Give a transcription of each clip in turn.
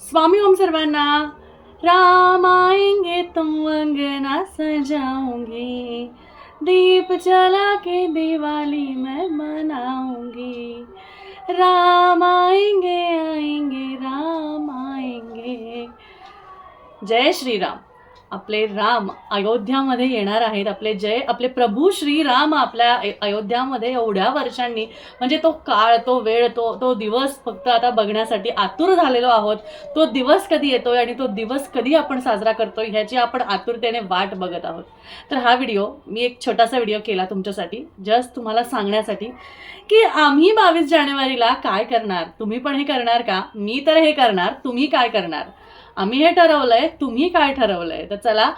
स्वामी ओम सर्वांना. राम आएंगे तुम अंगना सजाऊंगी दीप जला के दिवाली मैं मनाऊंगी. राम आएंगे आएंगे राम आएंगे. जय श्री राम. आपले राम अयोध्यामध्ये येणार आहेत. आपले जय आपले प्रभू श्रीराम आपल्या अयोध्यामध्ये एवढ्या वर्षांनी. म्हणजे तो काळ तो वेळ तो तो दिवस फक्त आता बघण्यासाठी आतुर झालेलो आहोत. तो दिवस कधी येतोय आणि तो दिवस कधी आपण साजरा करतोय ह्याची आपण आतुरतेने वाट बघत आहोत. तर हा व्हिडिओ मी एक छोटासा व्हिडिओ केला तुमच्यासाठी जस्ट तुम्हाला सांगण्यासाठी की आम्ही बावीस जानेवारीला काय करणार? तुम्ही पण हे करणार का? मी तर हे करणार तुम्ही काय करणार? आम्ही हे ठरवलंय तुम्ही काय ठरवलंय? तर चला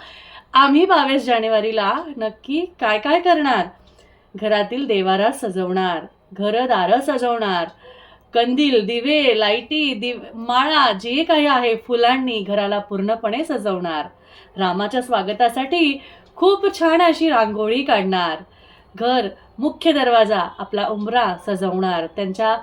आम्ही बावीस जानेवारीला नक्की काय काय करणार? घरातील देवारा सजवणार घरदारं सजवणार कंदील दिवे लाईटी दिव माळा जे काही आहे फुलांनी घराला पूर्णपणे सजवणार. रामाच्या स्वागतासाठी खूप छान अशी रांगोळी काढणार. घर मुख्य दरवाजा आपला उंबरा सजवणार. त्यांच्या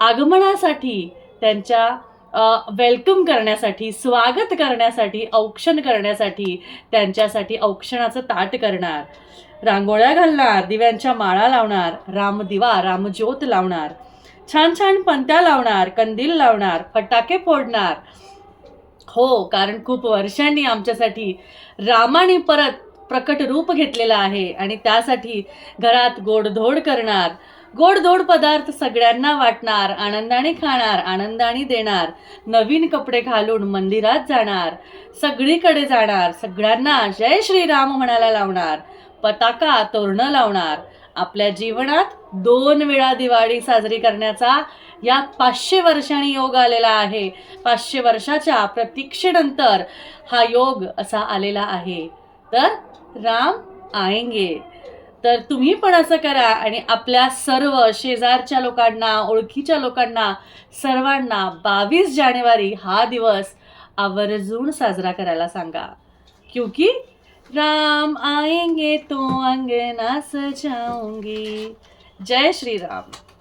आगमनासाठी त्यांच्या वेलकम करण्यासाठी स्वागत करण्यासाठी औक्षण करण्यासाठी त्यांच्यासाठी औक्षणाचं ताट करणार. रांगोळ्या घालणार दिव्यांच्या माळा लावणार रामदिवा रामज्योत लावणार. छान छान पंत्या लावणार कंदील लावणार फटाके फोडणार. हो कारण खूप वर्षांनी आमच्यासाठी रामाने परत प्रकट रूप घेतलेलं आहे आणि त्यासाठी घरात गोडधोड करणार. गोडधोड पदार्थ सगळ्यांना वाटणार आनंदाने खाणार आनंदाने देणार. नवीन कपडे घालून मंदिरात जाणार. सगळीकडे जाणार सगळ्यांना जय श्रीराम म्हणायला लावणार. पताका तोरणं लावणार. आपल्या जीवनात दोन वेळा दिवाळी साजरी करण्याचा या पाचशे वर्षांनी योग आलेला आहे. पाचशे वर्षाच्या प्रतीक्षेनंतर हा योग असा आलेला आहे. तर राम आएंगे. तर तुम्ही पण असं करा आणि आपल्या सर्व शेजारच्या लोकांना ओळखीच्या लोकांना सर्वांना बावीस जानेवारी हा दिवस आवर्जून साजरा करायला सांगा. क्योंकि राम आएंगे तो अंगना सजाऊंगी. जय श्रीराम.